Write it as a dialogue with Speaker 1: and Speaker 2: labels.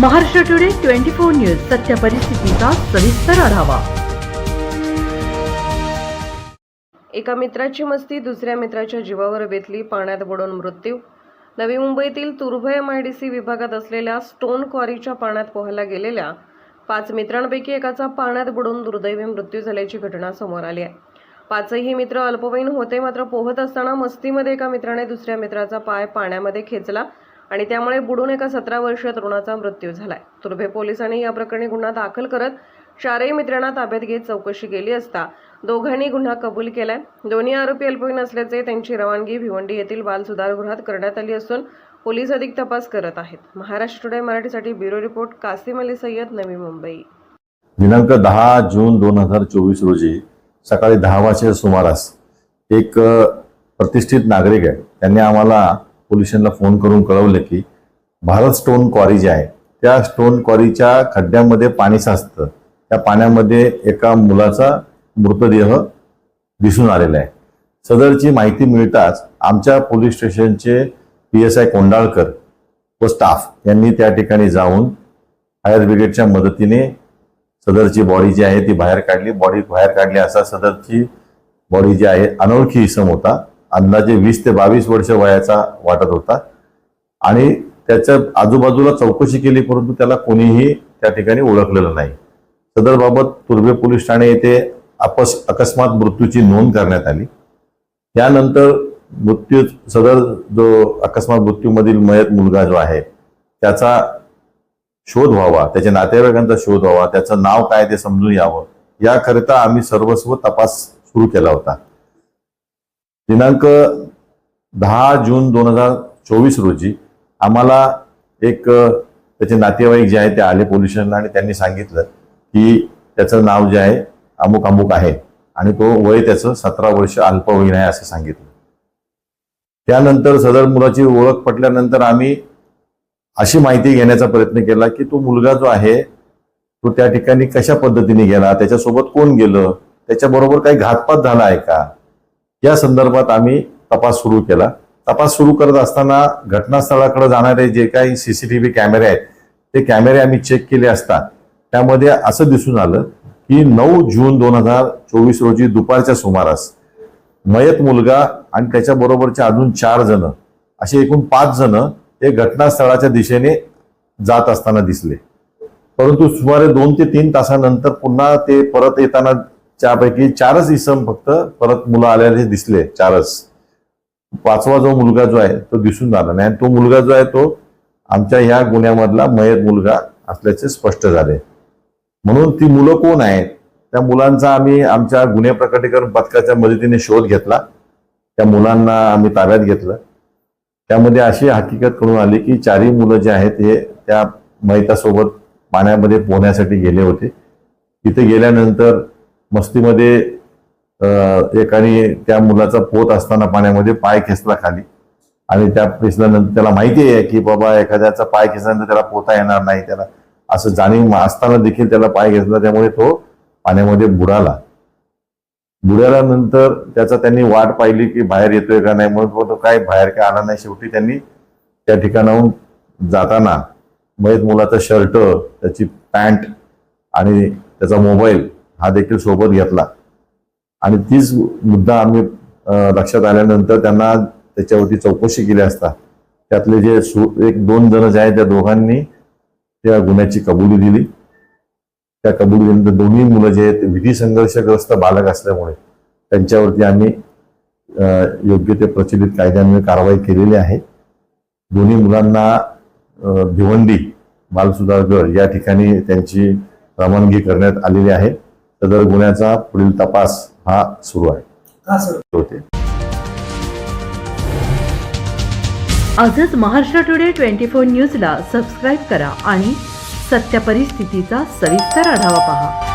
Speaker 1: Maharashtra today twenty four news सत्य परिस्थितीचा सविस्तर आढावा.
Speaker 2: एका मित्राची मस्ती दुसऱ्या मित्राच्या जीवावर बेतली पाण्यात बुडून मृत्यू. नवी मुंबईतील Turbhe M I D C विभागात असलेल्या स्टोन क्वारीच्या पाण्यात पोहायला गेलेल्या पाच मित्रांपैकी एकाचा पाण्यात बुडून दुर्दैवी मृत्यू झाल्याची घटना समोर आली आहे. पाचही मित्र अल्पवयीन होते मात्र पोहत असताना मस्तीमध्ये एका मित्राने दुसऱ्या मित्राचा पाय पाण्यामध्ये खेचला आणि त्यामुळे बुडून एका सतरा वर्षीय तरुणाचा मृत्यू झालाय. तुर्भे पोलिसांनी या प्रकरणी गुन्हा दाखल करत चारही मित्रांना ताब्यात घेत चौकशी केली असता दोघांनी गुन्हा कबूल केलाय. दोन्ही आरोपी अल्पवयीन असल्याचे त्यांची रवानगी भिवंडी येथील बाल सुधारगृहात करण्यात आली असून पोलीस अधिक तपास करत आहेत. महाराष्ट्र टुडे मराठीसाठी ब्युरो रिपोर्ट कासिम अली सय्यद नवी मुंबई.
Speaker 3: दिनांक दहा जून दोन हजार चोवीस रोजी सकाळी दहा वाजच्या सुमारास एक प्रतिष्ठित नागरिक आहे. त्यांनी आम्हाला पोल्युशनला फोन करून कळवलं की भारत स्टोन क्वारी जे आहे त्या स्टोन क्वारीच्या खड्ड्यामध्ये पाणी साचतं. त्या पाण्यामध्ये एका मुलाचा मृतदेह दिसून आलेला आहे. सदरची माहिती मिळताच आमच्या पोलीस स्टेशनचे पी एस आय कोंडाळकर व स्टाफ यांनी त्या ठिकाणी जाऊन फायर ब्रिगेडच्या मदतीने सदरची बॉडी जी आहे ती बाहेर काढली. बॉडी बाहेर काढली असा सदरची बॉडी जी आहे अनोळखी इसम होता. अंदाजे वीस ते बावीस वर्ष वयाचा वाटत होता. आणि त्याच्या आजूबाजूला चौकशी केली परंतु त्याला कोणीही त्या ठिकाणी ओळखलेलं नाही. सदरबाबत तुर्भे पोलीस ठाणे येथे अपस अकस्मात मृत्यूची नोंद करण्यात आली. त्यानंतर मृत्यू सदर जो अकस्मात मृत्यूमधील मयत मुलगा जो आहे त्याचा शोध व्हावा त्याच्या नातेवाईकांचा शोध व्हावा त्याचं नाव काय ते समजून यावं याकरिता आम्ही सर्वस्व तपास सुरू केला होता. दिनांक दहा जून दोन हजार चोवीस रोजी आम्हाला एक त्याचे नातेवाईक जे आहे ते आले पोलिसांना आणि त्यांनी सांगितलं की त्याचं नाव जे आहे अमुक अमुक आहे आणि तो वय त्याचं सतरा वर्ष अल्पवयीन आहे असं सांगितलं. त्यानंतर सदर मुलाची ओळख पटल्यानंतर आम्ही अशी माहिती घेण्याचा प्रयत्न केला की तो मुलगा जो आहे तो त्या ठिकाणी कशा पद्धतीने गेला त्याच्यासोबत कोण गेलं त्याच्याबरोबर काही घातपात झाला आहे का? या संदर्भात आम्ही तपास सुरू केला. तपास सुरू करत असताना घटनास्थळाकडे जाणारे जे काही सी सी टी व्ही कॅमेरे आहेत ते कॅमेरे आम्ही चेक केले असता त्यामध्ये असं दिसून आलं की नऊ जून दोन हजार चोवीस रोजी दुपारच्या सुमारास मयत मुलगा आणि त्याच्याबरोबरचे अजून चार जण असे एकूण पाच जण हे घटनास्थळाच्या दिशेने जात असताना दिसले. परंतु सुमारे दोन ते तीन तासानंतर पुन्हा ते परत येताना त्यापैकी चारच इसम फक्त परत मुलं आलेले दिसले चारच. पाचवा जो मुलगा जो आहे तो दिसून आला नाही. आणि तो मुलगा जो आहे तो आमच्या ह्या गुन्ह्यामधला मयत मुलगा असल्याचे स्पष्ट झाले. म्हणून ती मुलं कोण आहेत? त्या मुलांचा आम्ही आमच्या गुन्हे प्रकटीकरण पथकाच्या मदतीने शोध घेतला. त्या मुलांना आम्ही ताब्यात घेतलं. त्यामध्ये अशी हकीकत कळून आली की चारही मुलं जे आहेत हे त्या मैतासोबत पाण्यामध्ये पोहण्यासाठी गेले होते. तिथे गेल्यानंतर मस्तीमध्ये एकाने त्या मुलाचा पोत असताना पाण्यामध्ये पाय खेचला खाली. आणि त्या खेचल्यानंतर त्याला माहिती आहे की बाबा एखाद्याचा पाय खेचल्यानंतर त्याला पोता येणार नाही त्याला असं जाणीव असताना देखील त्याला पाय घेतला त्यामुळे तो पाण्यामध्ये बुडाला. बुडाल्यानंतर त्याचा त्यांनी वाट पाहिली की बाहेर येतोय का नाही म्हणून तो काय बाहेर काय आला नाही शेवटी त्यांनी त्या ठिकाणाहून जाताना मयत मुलाचा शर्ट त्याची पॅन्ट आणि त्याचा मोबाईल हा देखील सोबत घेतला. आणि तीच मुद्दा आम्ही लक्षात आल्यानंतर त्यांना त्याच्यावरती चौकशी केली असता. त्यातले जे सु एक दोन जण जे आहेत त्या दोघांनी त्या गुन्ह्याची कबुली दिली. त्या कबुलीनंतर दोन्ही मुलं जे आहेत विधी संघर्षग्रस्त बालक असल्यामुळे त्यांच्यावरती आम्ही योग्य ते प्रचलित कायद्यान्वये कारवाई केलेली आहे. दोन्ही मुलांना भिवंडी बालसुधारगड या ठिकाणी त्यांची रवानगी करण्यात आलेली आहे. सदर गुन्ह्याचा पुढील तपास हा सुरू आहे. होते.
Speaker 1: आजच महाराष्ट्र टुडे ट्वेंटी फोर न्यूजला सबस्क्राईब करा आणि सत्य परिस्थितीचा सविस्तर आढावा पहा.